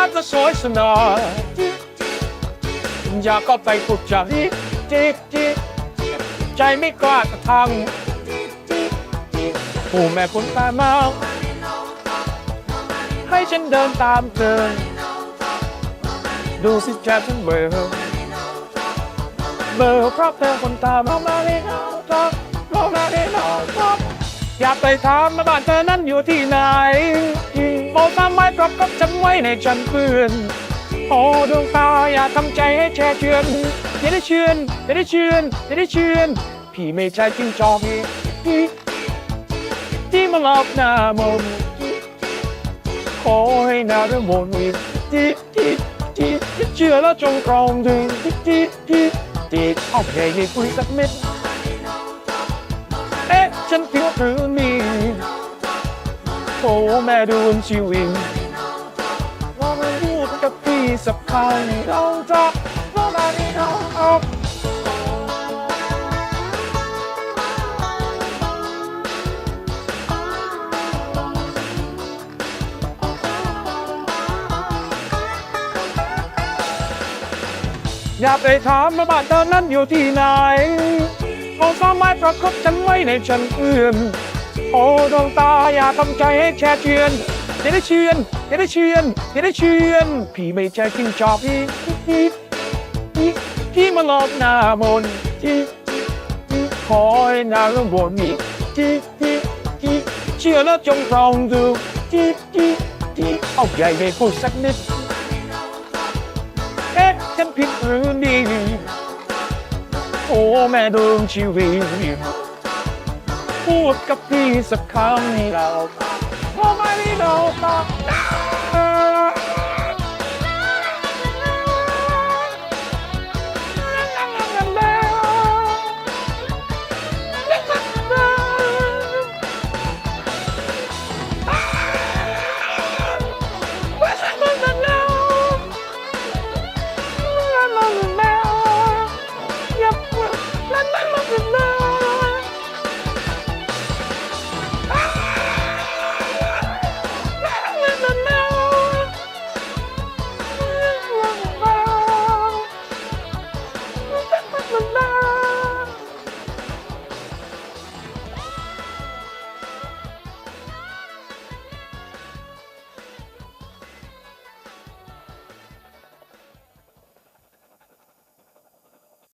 าพจะสวยสนอจิอยากก็ไปปลุกใจจิกจิกใจไม่กล้ากระทำผู้แม่คุณตาเมาให้ฉันเดินตามเธอ ดูสิแจ๊บฉันเบลอเบลอเพราะเธอคนตาเมามาเลยเอาท็อปมามาเลยเอาท็อป อยากไปถามมาบ้านเธอนั้นอยู่ที่ไหนบอกทำไม้ปรับกับฉันไว้ในฉันเพื่อนโอ้ดวงตาอย่าทำใจให้แช่เชือนอย่าได้เชือนอย่าได้เชือนอย่าได้เชือนพี่ไม่ใช่จิ้งจอกพี่ที่มาหลอกหน้ามนต์ขอให้หน้าเรื่องมนต์อีกที่ที่ที่ที่เชื่อแล้วจงตรองดึงที่ที่ที่ที่เอาเพลงให้คุยสักเม็ด ฉันผิดหรือมีโอ้แม่ดวงชีวิตว่าไม่พูดกับพี่สักคำเราจะว่ามาที่เราเอาอย่าไปถามว่าบ้านเธอนั้นอยู่ที่ไหน มองฟ้าไม้ประคบฉันไว้ในฉันเพื่อนโอ้ดวงตาอย่าทำใจให้แช่เชือนอย่าได้เชือนอย่าได้เชือนอย่าได้เชือนพี่ไม่ใช่จิ้งจอกพี่พี่พี่พี่มาหลอกหน้ามนต์ที่ที่คอยหน้าเรื่องบนอีกที่ที่ที่เชื่อแล้วจงลองดูที่ที่ที่เอาใหญ่ไม่พูดสักนิดเอ๊ะฉันผิดหรือดี แม่ดวงชีวิตพูดกับพี่สักคำให้เราพอไม่ได้เราตอบ